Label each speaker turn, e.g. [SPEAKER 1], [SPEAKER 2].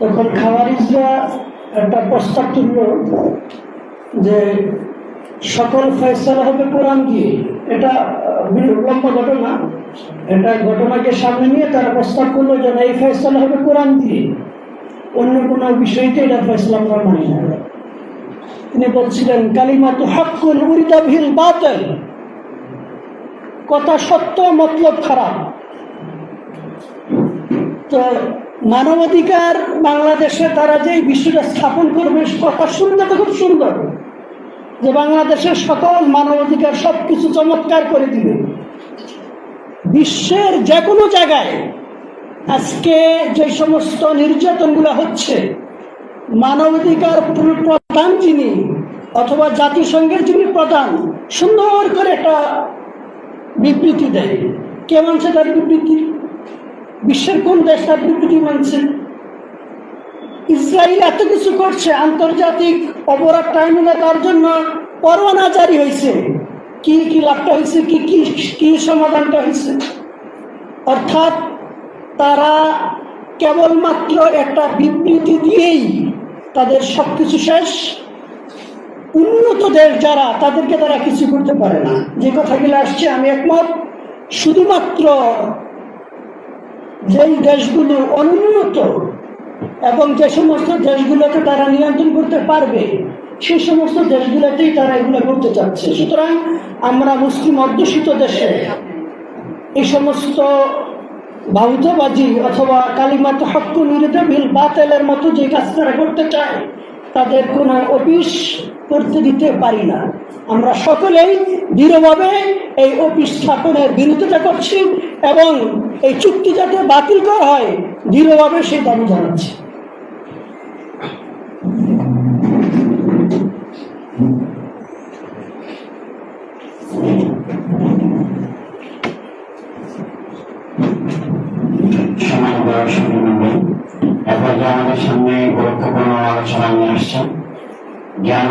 [SPEAKER 1] তখন খাওয়ারিজরা একটা প্রস্তাব তুলল যে সকল ফয়সালা হবে কোরআন দিয়ে। এটা আহ, বিলম্ব ঘটনা। এটা ঘটনাকে সামনে নিয়ে তারা প্রস্তাব করল যে এই ফয়সালা হবে কোরআন দিয়ে। অন্য কোনো বিষয়তে এটা ফয়সলা আমরা মানি না। তিনি বলছিলেন কালিমা তো হকুল উরিদা ভিল বাতিল। কথা সত্য মতলব খারাপ। তো মানবাধিকার বাংলাদেশে তারা যে বিষয়টা স্থাপন করবে কথা শুনতে তো খুব সুন্দর। যে বাংলাদেশের সকল মানবাধিকার সব কিছু চমৎকার করে দিবে। বিশ্বের যে কোনো জায়গায় আজকে যে সমস্ত নির্যাতনগুলো হচ্ছে, মানবাধিকার প্র- প্রধান যিনি, অথবা জাতিসংঘের যিনি প্রধান, সুন্দর করে একটা বিবৃতি দেয়। কেমন মানছে তার বিবৃতি? বিশ্বের কোন দেশ তার বিবৃতি মানছে? ইসরায়েল এত কিছু করছে, আন্তর্জাতিক অপরাধ ট্রাইব্যুনালে তার জন্য পরোয়ানা জারি হয়েছে। কি কি লাভটা হয়েছে, কি কি কি সমাধানটা হয়েছে? অর্থাৎ তারা কেবলমাত্র একটা বিবৃতি দিয়েই তাদের সব কিছু শেষ। উন্নত দেশ যারা, তাদেরকে তারা কিছু করতে পারে না। যে কথাগুলো আসছে, আমি একমত। শুধুমাত্র যেই দেশগুলো অনুন্নত এবং যে সমস্ত দেশগুলোকে তারা নিয়ন্ত্রণ করতে পারবে, সে সমস্ত দেশগুলোতেই তারা এগুলো করতে চাচ্ছে। সুতরাং আমরা মুসলিম অধ্যুষিত দেশে এই সমস্ত বাউতবাজি অথবা কালিমাত হক্কু নিরিত বিল বাতেলের মতো যে কাজ তারা করতে চায় তাদের কোনো অফিস করতে দিতে পারি না। আমরা সকলেই দৃঢ়ভাবে এই অফিস স্থাপনের বিরোধিতা করছি এবং এই চুক্তি যাতে বাতিল করা হয়, দৃঢ়ভাবে সেই দাবি জানাচ্ছি।
[SPEAKER 2] সুধীমণ্ডলী এরপর যে আমাদের সামনে গুরুত্বপূর্ণ আলোচনা নিয়ে আসছেন। জ্ঞান